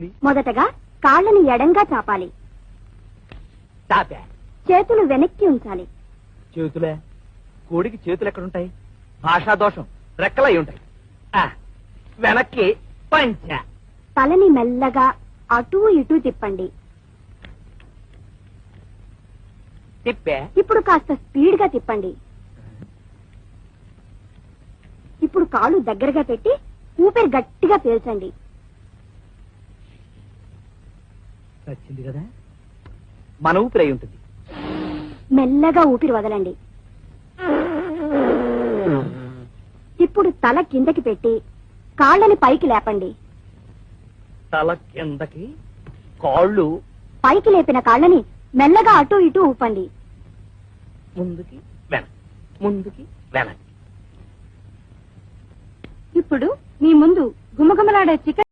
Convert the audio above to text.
మొదటగా కాళ్ళని ఎడంగా చాపాలి. చేతులు వెనక్కి ఉంచాలి. చేతులే? కోడికి చేతులు ఎక్కడుంటాయి? భాషా దోషం. రెక్కలై ఉంటాయి. ఆ, వెనక్కి పంచ. తలని మెల్లగా అటూ ఇటూ తిప్పండి. తిప్పే? ఇప్పుడు కాస్త స్పీడ్గా తిప్పండి. ఇప్పుడు కాళ్ళు దగ్గరగా పెట్టి ఊపిరి గట్టిగా పీల్చండి. వచ్చింది కదా? మన ఊపిరి అయి ఉంటుంది. మెల్లగా ఊపిరి వదలండి. ఇప్పుడు తల కిందకి పెట్టి కాళ్ళని పైకి లేపండి. తల కిందకి కాళ్ళు పైకి లేపిన కాళ్ళని మెల్లగా అటూ ఇటూ ఊపండి. ముందుకి వెనక్కి ముందుకి వెనక్కి. ఇప్పుడు మీ ముందు గుమగుమలాడే చికెన్